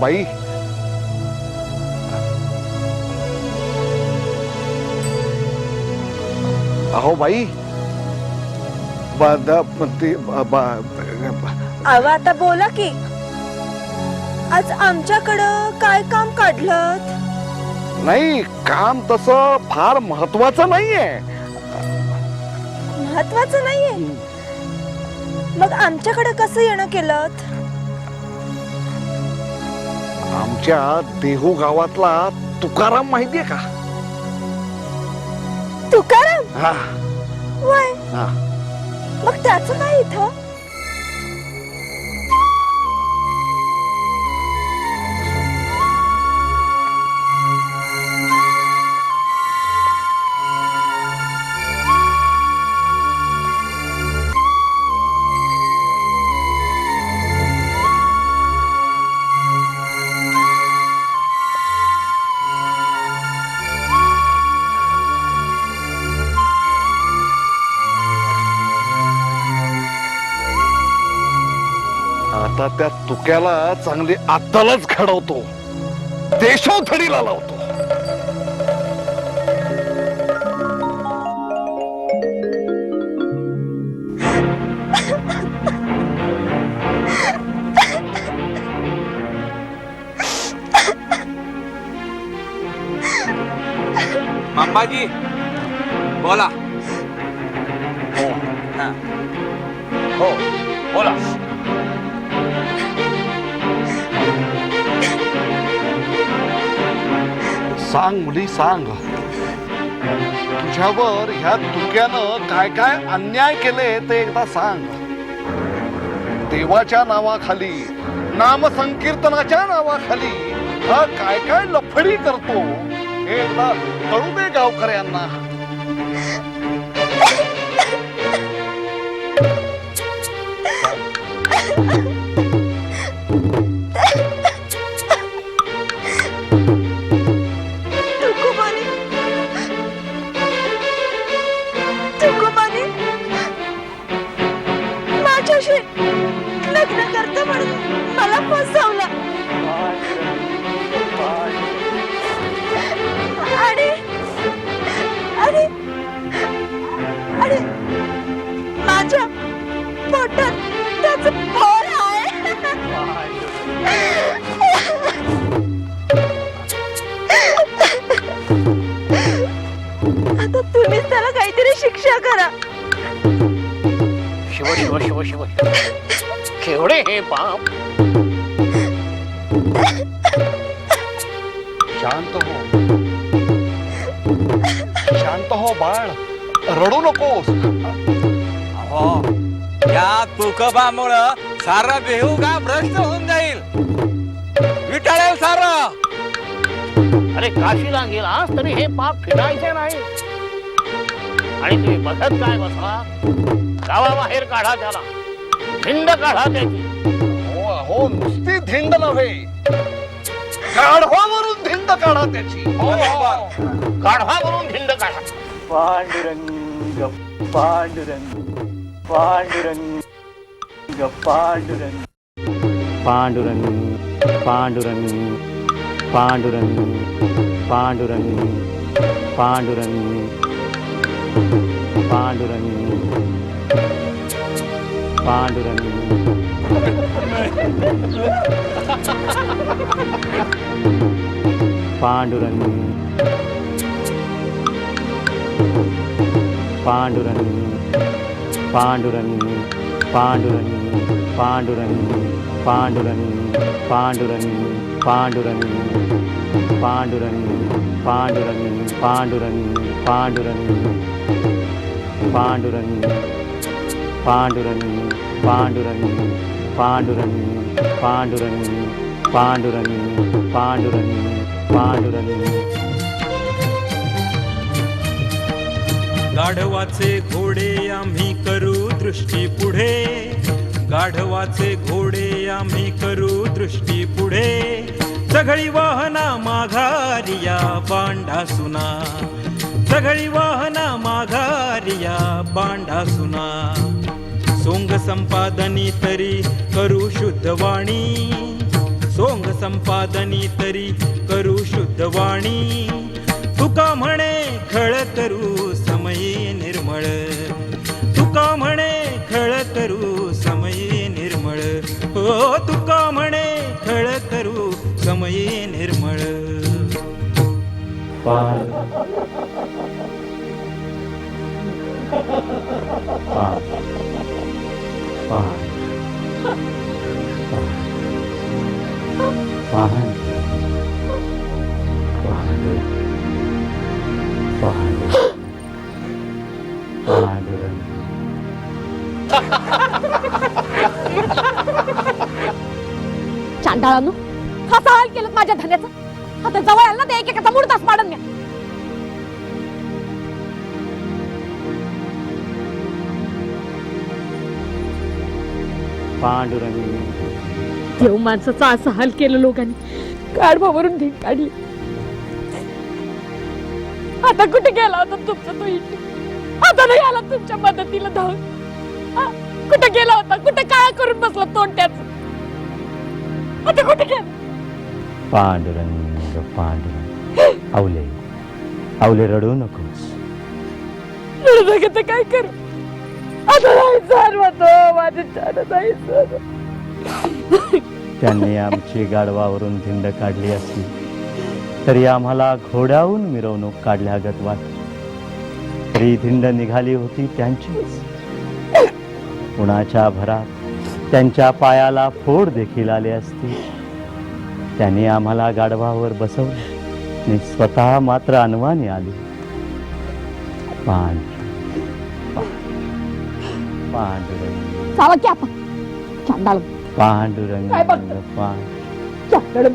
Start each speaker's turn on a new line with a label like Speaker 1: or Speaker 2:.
Speaker 1: बाई अहो बाई बादा ते बा- बा-
Speaker 2: अव आता बोला की आज आमच्याकडं काय काम काढलं
Speaker 1: नाही काम तसं फार महत्वाचं नाहीये
Speaker 2: महत्वाचं नाहीये मग आमच्याकडे कसं येणं केलं
Speaker 1: आमच्या देहू गावातला तुकाराम माहितीये का?
Speaker 2: तुकाराम?
Speaker 1: हा.
Speaker 2: वय.
Speaker 1: हा.
Speaker 2: मग त्याचं काय इथं?
Speaker 1: आता त्या तुक्याला चांगली आत्तालाच घडवतो. देशोधडीला लावतो.
Speaker 3: अंबाजी बोला.
Speaker 1: हो.
Speaker 3: हा.
Speaker 1: हो
Speaker 3: बोला.
Speaker 1: सांग मुली सांग. तुझ्यावर ह्या तुक्यानं काय काय अन्याय केले ते एकदा सांग. देवाच्या नावाखाली नामसंकीर्तनाच्या नावाखाली हा काय काय लफडी करतो हे एकदा कळू दे गावकऱ्यांना.
Speaker 2: करतो मला फसवलं. आणि आणि आणि माझ्या पोटात त्याचं पोर आहे. आता तुम्हीच त्याला काहीतरी शिक्षा करा.
Speaker 4: शिव शिव शिव शिव. केवढे हे पाप
Speaker 1: शांत हो. शांत हो बाळ. रडू नकोस.
Speaker 3: हो. या तुकबामुळं सारा बेहू का भ्रष्ट होऊन जाईल? विटाळेल सारं.
Speaker 4: अरे काशीला गेलास तरी हे पाप फिरायचे नाही. आणि तुम्ही बघत काय बसला गावाबाहेर काढा त्याला. धिंड काढा त्याची
Speaker 1: हो नुसती धिंड नव्हे गाढवावरून धिंड काढा त्याची
Speaker 4: गाढवावरून धिंड काढा
Speaker 5: पांडुरंग पांडुरंग पांडुरंग पांडुरंग பாண்டுரன் பாண்டுரன் பாண்டுரன் பாண்டுரன் பாண்டுரன் பாண்டுரன் पांडुरंग पांडुरंग पांडुरंग पांडुरंग पांडुरंग पांडुरंग पांडुरंग पांडुरंग पांडुरंग पांडुरंग पांडुरंग पांडुरंग पांडुरंग पांडुरंग पांडुरंग पांडुरंग पांडुरंग पांडुरंग पांडुरंग पांडुरंग पांडुरंग.
Speaker 6: गाढवाचे घोडे आम्ही करू दृष्टी पुढे. गाढवाचे घोडे आम्ही करू दृष्टी पुढे. सगळी वाहना माघारिया बांडा सुना. सगळी वाहना माघारिया बांडा सुना. सोंग संपादनी तरी करू शुद्ध वाणी. सोंग संपादनी तरी करू शुद्ध वाणी. तुका म्हणे खळ करू समयी निर्मळ. तुका म्हणे खळ करू समयी निर्मळ. हो तुका म्हणे खळ करू समयी निर्मळ.
Speaker 5: पांड पांड पांड पांड
Speaker 7: चांडाळानो हा सवाल केलं माझ्या धन्याचा. आता जवळ आला ना ते एकेकाचा मुडताच पाडन मी
Speaker 5: पांडुरंग.
Speaker 7: देव माणसाचा असा हाल केलं लोकांनी. काढभावरून ढीक काढली. आता कुठे गेला होता तुमचा तो इथे? आता नाही आला तुमच्या मदतीला धावून. हा? कुठे गेला होता? कुठे काय करून बसला तोंड्याच आता कुठे गेला?
Speaker 5: पांडुरंग पांडुरंग. आवले. आवले रडू नकोस.
Speaker 7: रडू तर काय करू? आता माझ्या छान
Speaker 5: त्यांनी आमची गाडवावरून धिंड काढली असली तरी आम्हाला घोड्याहून मिरवणूक काढल्यागत वाट तरी धिंड निघाली होती त्यांचीच. उन्हाच्या भरात त्यांच्या पायाला फोड देखील आले असते. त्यांनी आम्हाला गाढवावर बसवले. आणि स्वतः मात्र अनवानी आली. पाणी पांडुरंग
Speaker 7: चाला की आपण चांडाळ
Speaker 5: पांडुरंग
Speaker 7: काय बघतो?
Speaker 5: पांड
Speaker 7: चांडाळ